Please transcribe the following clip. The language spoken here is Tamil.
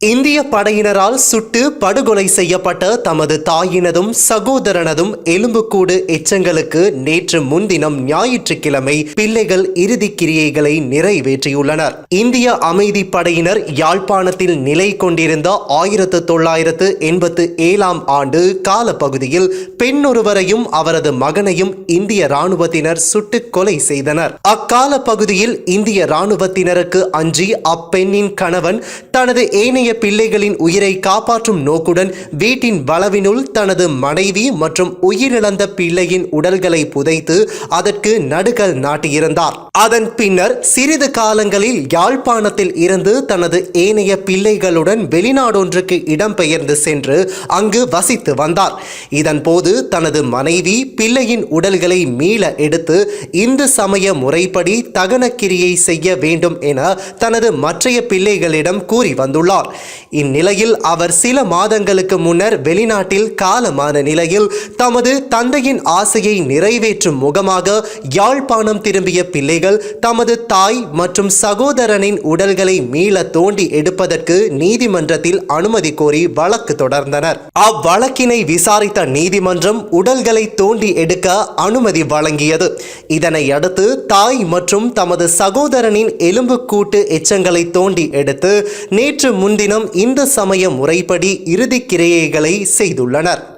இந்திய படையினரால் சுட்டு படுகொலை செய்யப்பட்ட தமது தாயினதும் சகோதரனதும் எலும்புக்கூடு எச்சங்களுக்கு நேற்று முன்தினம் ஞாயிற்றுக்கிழமை பிள்ளைகள் இறுதிக் கிரியைகளை நிறைவேற்றியுள்ளனர். இந்திய அமைதி படையினர் யாழ்ப்பாணத்தில் நிலை கொண்டிருந்த ஆயிரத்து தொள்ளாயிரத்து எண்பத்து ஏழாம் ஆண்டு காலப்பகுதியில் பெண்ணொருவரையும் அவரது மகனையும் இந்திய ராணுவத்தினர் சுட்டு கொலை செய்தனர். அக்கால பகுதியில் இந்திய ராணுவத்தினருக்கு அஞ்சி அப்பெண்ணின் கணவன் தனது ஏனைய பிள்ளைகளின் உயிரை காப்பாற்றும் நோக்குடன் வீட்டின் வளவினுள் தனது மனைவி மற்றும் உயிரிழந்த பிள்ளையின் உடல்களை புதைத்து அதற்கு நடுகல் நாட்டியிருந்தார். அதன் பின்னர் சிறிது காலங்களில் யாழ்ப்பாணத்தில் இருந்து தனது ஏனைய பிள்ளைகளுடன் வெளிநாடொன்றுக்கு இடம்பெயர்ந்து சென்று அங்கு வசித்து வந்தார். இதன்போது தனது மனைவி பிள்ளையின் உடல்களை மீள எடுத்து இந்து சமய முறைப்படி தகனக்கிரியை செய்ய வேண்டும் என தனது மற்றைய பிள்ளைகளிடம் கூறி வந்துள்ளார். இந்நிலையில் அவர் சில மாதங்களுக்கு முன்னர் வெளிநாட்டில் காலமான நிலையில் தமது தந்தையின் ஆசையை நிறைவேற்றும் முகமாக யாழ்ப்பாணம் திரும்பிய பிள்ளைகள் தமது தாய் மற்றும் சகோதரனின் உடல்களை மீள தோண்டி எடுப்பதற்கு நீதிமன்றத்தில் அனுமதி கோரி வழக்கு தொடர்ந்தனர். அவ்வழக்கினை விசாரித்த நீதிமன்றம் உடல்களை தோண்டி எடுக்க அனுமதி வழங்கியது. இதனை அடுத்து தாய் மற்றும் தமது சகோதரனின் எலும்புக்கூட்டு எச்சங்களை தோண்டி எடுத்து நேற்று முன்தினம் இந்து சமய முறைப்படி இறுதிக்கிரியைகளை செய்துள்ளனர்.